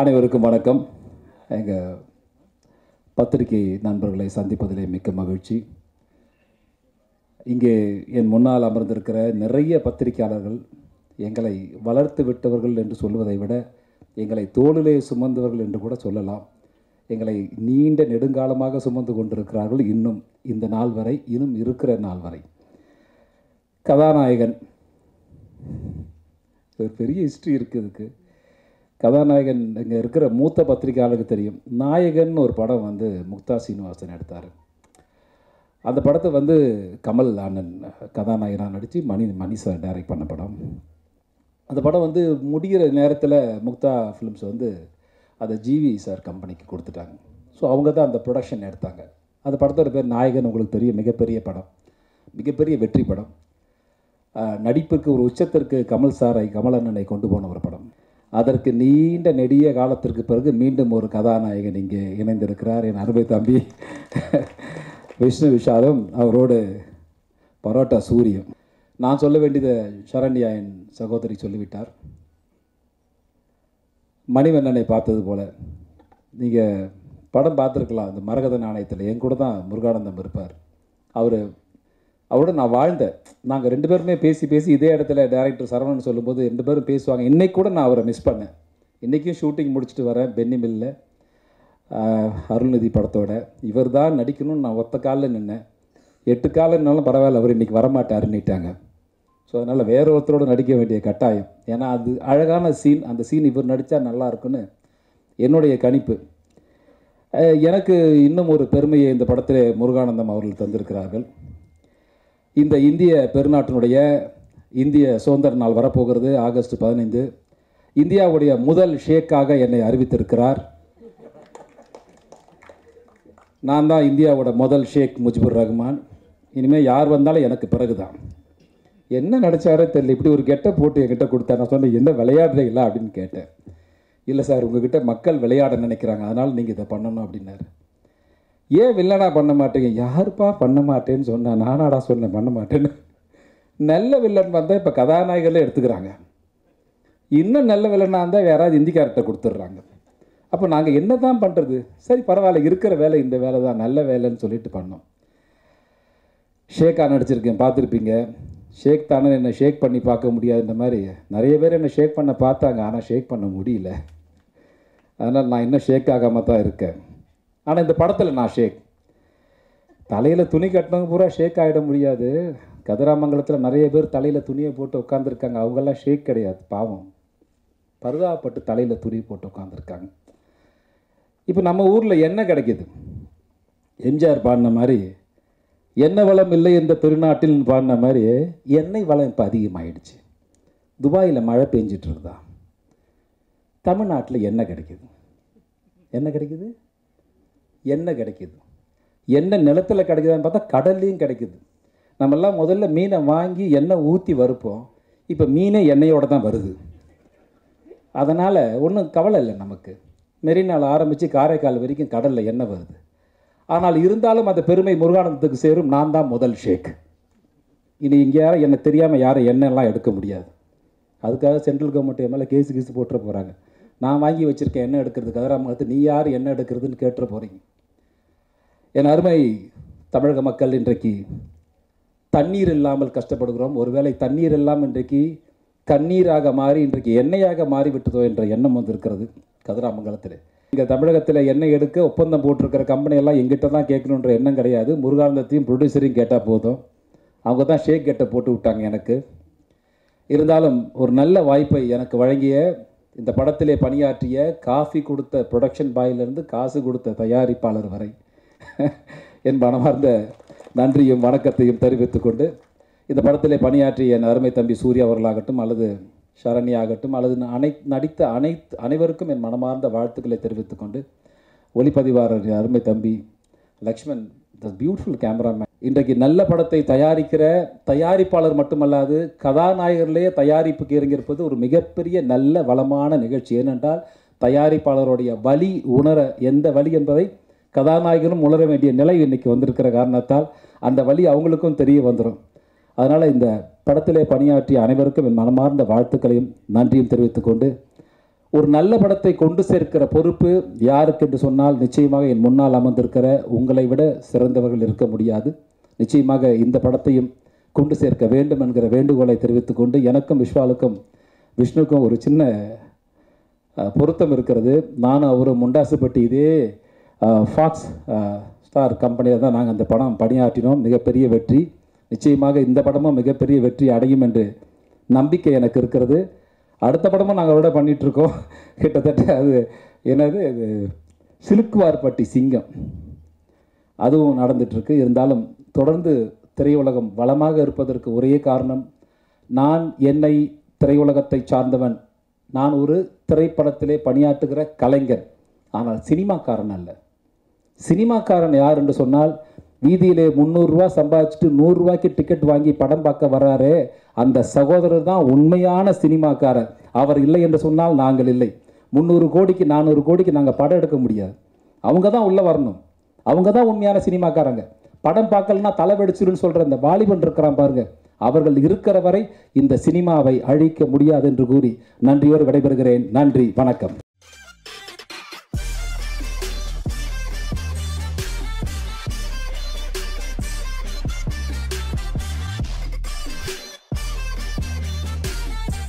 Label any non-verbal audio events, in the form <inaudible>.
அனைவருக்கும் வணக்கம். எங்கள் பத்திரிகை நண்பர்களை சந்திப்பதிலே மிக்க மகிழ்ச்சி. இங்கே என் முன்னால் அமர்ந்திருக்கிற நிறைய பத்திரிகையாளர்கள் எங்களை வளர்த்து விட்டவர்கள் என்று சொல்வதை விட எங்களை தோளிலே சுமந்தவர்கள் என்று கூட சொல்லலாம். எங்களை நீண்ட நெடுங்காலமாக சுமந்து கொண்டிருக்கிறார்கள் இன்னும் இந்த நாள் வரை இன்னும் இருக்கிற நாள் வரை. கதாநாயகன். ஒரு பெரிய ஹிஸ்ட்ரி இருக்குது இதுக்கு. கதாநாயகன் இங்கே இருக்கிற மூத்த பத்திரிகையாளருக்கு தெரியும். நாயகன் ஒரு படம் வந்து முக்தா சீனிவாசன் எடுத்தார். அந்த படத்தை வந்து கமல் அண்ணன் கதாநாயகனாக நடித்து மணி மணி சார் டைரக்ட் பண்ண படம். அந்த படம் வந்து முடிகிற நேரத்தில் முக்தா ஃபிலிம்ஸ் வந்து அதை ஜிவி சார் கம்பெனிக்கு கொடுத்துட்டாங்க. ஸோ அவங்க தான் அந்த ப்ரொடக்ஷன் எடுத்தாங்க. அந்த படத்தோட பேர் நாயகன் உங்களுக்கு தெரியும். மிகப்பெரிய படம். மிகப்பெரிய வெற்றி படம். நடிப்புக்கு ஒரு உச்சத்திற்கு கமல் சாரை கமலண்ணனை கொண்டு போன ஒரு படம். அதற்கு நீண்ட நெடிய காலத்திற்கு பிறகு மீண்டும் ஒரு கதாநாயகன் இங்கே இணைந்திருக்கிறார். என் அருமை தம்பி விஷ்ணு விஷாலும் அவரோடு பரோட்டா சூரியம். நான் சொல்ல வேண்டியதை சரண்யா என் சகோதரி சொல்லிவிட்டார். மணிவண்ணனை பார்த்தது போல நீங்கள் படம் பார்த்துருக்கலாம் இந்த மரகத நாணயத்தில். என் கூட தான் முருகானந்தம் இருப்பார். அவர் அவரோட நான் வாழ்ந்தேன். நாங்கள் ரெண்டு பேருமே பேசி பேசி இதே இடத்துல டேரக்டர் சரவணன் சொல்லும்போது ரெண்டு பேரும் பேசுவாங்க. இன்றைக்கி கூட நான் அவரை மிஸ் பண்ணேன். இன்றைக்கும் ஷூட்டிங் முடிச்சுட்டு வரேன். பென்னி மில்லில் அருள்நிதி படத்தோட. இவர் தான் நடிக்கணும்னு நான் ஒத்த காலில் நின்னேன். எட்டு காலம்னாலும் பரவாயில்ல அவர் இன்றைக்கி வரமாட்டாருன்னுட்டாங்க ஸோ அதனால் வேற ஒருத்தரோட நடிக்க வேண்டிய கட்டாயம். ஏன்னா அது அழகான சீன் அந்த சீன் இவர் நடித்தா நல்லா இருக்குன்னு என்னுடைய கணிப்பு. எனக்கு இன்னும் ஒரு பெருமையை இந்த படத்தில் முருகானந்தம் அவர்கள் தந்திருக்கிறார்கள். இந்த இந்திய பெருநாட்டினுடைய இந்திய சுதந்திர நாள் வரப்போகிறது ஆகஸ்ட் பதினைந்து. இந்தியாவுடைய முதல் ஷேக்காக என்னை அறிவித்திருக்கிறார். நான் தான் இந்தியாவோட முதல் ஷேக் முஜிபுர் ரஹ்மான். இனிமேல் யார் வந்தாலும் எனக்கு பிறகு தான் என்ன நினச்சாரோ தெரியல. இப்படி ஒரு கெட்ட போட்டு என்கிட்ட கொடுத்தா நான் சொன்னேன் என்ன விளையாடுறீங்களா? அப்படின்னு கேட்டேன். இல்லை சார் உங்ககிட்ட மக்கள் விளையாட நினைக்கிறாங்க. அதனால் நீங்கள் இதை பண்ணணும் அப்படின்னாரு. ஏன் வில்லனா பண்ண மாட்டேங்க? யாருப்பா பண்ண மாட்டேன்னு சொன்னா நானாடா சொன்னேன் பண்ண மாட்டேன்னு. நல்ல வில்லன் வந்தால் இப்போ கதாநாயகர்களே எடுத்துக்கிறாங்க. இன்னும் நல்ல வில்லனாக இருந்தால் யாராவது இந்திக்கார்ட்ட கொடுத்துட்றாங்க. அப்போ நாங்கள் என்ன தான் பண்ணுறது சரி பரவாயில்ல இருக்கிற வேலை இந்த வேலை தான் நல்ல வேலைன்னு சொல்லிட்டு பண்ணோம். ஷேக்கா நடிச்சிருக்கேன் பார்த்துருப்பீங்க. ஷேக் தானே என்னை ஷேக் பண்ணி பார்க்க முடியாதுன்ற மாதிரி. நிறைய பேர் என்னை ஷேக் பண்ண பார்த்தாங்க ஆனால் ஷேக் பண்ண முடியல. அதனால் நான் இன்னும் ஷேக் ஆகாமல் தான் இருக்கேன். ஆனால் இந்த படத்தில் நான் ஷேக். தலையில் துணி கட்டினவங்க பூரா ஷேக் ஆகிட முடியாது. கதிராமங்கலத்தில் நிறைய பேர் தலையில் துணியை போட்டு உட்காந்துருக்காங்க அவங்கெல்லாம் ஷேக் கிடையாது பாவம். பருதாப்பட்டு தலையில் துணி போட்டு உட்காந்துருக்காங்க இப்போ நம்ம ஊரில் எண்ணெய் கிடைக்கிது? எம்ஜிஆர் பாடின மாதிரி எண்ணெய் வளம் இல்லை இந்த திருநாட்டில் பாடின மாதிரி எண்ணெய் வளம் இப்போ அதிகமாகிடுச்சு துபாயில் மழை பெஞ்சிட்டு இருந்தா தமிழ்நாட்டில் எண்ணெய் கிடைக்கிது? என்ன கிடைக்கிது? எண்ணெய் கிடைக்குது. எண்ணெய் நிலத்தில் கிடைக்குதான்னு பார்த்தா கடல்லையும் கிடைக்குது. நம்மெல்லாம் முதல்ல மீனை வாங்கி எண்ணெய் ஊற்றி வறுப்போம். இப்போ மீனே எண்ணெயோடு தான் வருது. அதனால் ஒன்றும் கவலை இல்லை நமக்கு. மெரினால் ஆரம்பித்து காரைக்கால் வரைக்கும் கடலில் எண்ணெய் வருது. ஆனால் இருந்தாலும் அந்த பெருமை முருகானந்தத்துக்கு சேரும். நான் தான் முதல் ஷேக். இனி இங்கே யாரும் என்னை தெரியாமல் யாரும் எண்ணெய்லாம் எடுக்க முடியாது. அதுக்காக சென்ட்ரல் கவர்மெண்ட் என் மேலே கேஸு கீஸு போட்டுற போகிறாங்க நான் வாங்கி வச்சுருக்கேன் எண்ணெய் எடுக்கிறது கதிராமங்கலத்து நீ யார் எண்ணெய் எடுக்கிறதுன்னு கேட்டுற போகிறீங்க என் அருமை தமிழக மக்கள் இன்றைக்கு தண்ணீர் இல்லாமல் கஷ்டப்படுகிறோம். ஒருவேளை தண்ணீர் இல்லாமல் இன்றைக்கு கண்ணீராக மாறி இன்றைக்கு எண்ணெயாக மாறிவிட்டதோ என்ற எண்ணம் வந்திருக்கிறது கதிராமங்கலத்தில். இங்கே தமிழகத்தில் எண்ணெய் எடுக்க ஒப்பந்தம் போட்டிருக்கிற கம்பெனியெல்லாம் எங்கிட்ட தான் கேட்கணுன்ற எண்ணம் கிடையாது. முருகானந்தத்தையும் ப்ரொடியூசரையும் கேட்டால் போதும். அவங்க தான் ஷேக் கெட்டை போட்டு விட்டாங்க எனக்கு. இருந்தாலும் ஒரு நல்ல வாய்ப்பை எனக்கு வழங்கிய இந்த படத்திலே பணியாற்றிய காஃபி கொடுத்த ப்ரொடக்ஷன் பாயிலிருந்து காசு கொடுத்த தயாரிப்பாளர் வரை என் மனமார்ந்த நன்றியும் வணக்கத்தையும் தெரிவித்துக் கொண்டு இந்த படத்தில் பணியாற்றிய என் அருமை தம்பி சூர்யா அவர்களாகட்டும் அல்லது சரணி ஆகட்டும் அல்லது அனை நடித்த அனைத்து அனைவருக்கும் என் மனமார்ந்த வாழ்த்துக்களை தெரிவித்துக் கொண்டு ஒளிப்பதிவாளர் என் அருமை தம்பி லக்ஷ்மண் த பியூட்டிஃபுல் கேமராமேன் இன்றைக்கு நல்ல படத்தை தயாரிக்கிற தயாரிப்பாளர் மட்டுமல்லாது கதாநாயகர்களே தயாரிப்புக்கு இறங்கியிருப்பது ஒரு மிகப்பெரிய நல்ல வளமான நிகழ்ச்சி. ஏனென்றால் தயாரிப்பாளருடைய வலி உணர எந்த வழி என்பதை கதாநாயகனும் உணர வேண்டிய நிலை இன்னைக்கு வந்திருக்கிற காரணத்தால் அந்த வழி அவங்களுக்கும் தெரிய வந்துடும் அதனால் இந்த படத்திலே பணியாற்றிய அனைவருக்கும் என் மனமார்ந்த வாழ்த்துக்களையும் நன்றியும் தெரிவித்துக்கொண்டு ஒரு நல்ல படத்தை கொண்டு சேர்க்கிற பொறுப்பு யாருக்கு என்று சொன்னால் நிச்சயமாக என் முன்னால் அமர்ந்திருக்கிற உங்களை விட சிறந்தவர்கள் இருக்க முடியாது. நிச்சயமாக இந்த படத்தையும் கொண்டு சேர்க்க வேண்டும் என்கிற வேண்டுகோளை தெரிவித்துக்கொண்டு எனக்கும் விஸ்வாலுக்கும் விஷ்ணுக்கும் ஒரு சின்ன பொருத்தம் இருக்கிறது. நானும் அவரும் முண்டாசுப்பட்டு இதே ஃபாக்ஸ் ஸ்டார் கம்பெனியில் தான் நாங்கள் அந்த படம் பணியாற்றினோம். மிகப்பெரிய வெற்றி. நிச்சயமாக இந்த படமும் மிகப்பெரிய வெற்றி அடையும் என்று நம்பிக்கை எனக்கு இருக்கிறது. அடுத்த படமும் நாங்கள் அவரோட பண்ணிகிட்ருக்கோம் <laughs> கிட்டத்தட்ட அது என்னது? அது சிலுக்குவார்பட்டி சிங்கம். அதுவும் நடந்துகிட்ருக்கு இருந்தாலும் தொடர்ந்து திரையுலகம் வளமாக இருப்பதற்கு ஒரே காரணம் நான் என்னை திரையுலகத்தை சார்ந்தவன். நான் ஒரு திரைப்படத்திலே பணியாற்றுகிற கலைஞர். ஆனால் சினிமாக்காரன் அல்ல. சினிமாக்காரன் யார் என்று சொன்னால் வீதியிலே முந்நூறுரூவா சம்பாதிச்சுட்டு நூறுரூவாய்க்கு டிக்கெட் வாங்கி படம் பார்க்க வர்றாரே அந்த சகோதரர் தான் உண்மையான சினிமாக்காரர் அவர் இல்லை என்று சொன்னால் நாங்கள் இல்லை. முந்நூறு கோடிக்கு நானூறு கோடிக்கு நாங்கள் படம் எடுக்க முடியாது. அவங்க தான் உள்ளே வரணும். அவங்க தான் உண்மையான சினிமாக்காரங்க. படம் பார்க்கலன்னா தலை வெடிச்சிருன்னு சொல்கிற இந்த வாலிபன் இருக்கிறான் பாருங்க. அவர்கள் இருக்கிற வரை இந்த சினிமாவை அழிக்க முடியாது என்று கூறி நன்றியோடு விடைபெறுகிறேன். நன்றி வணக்கம்.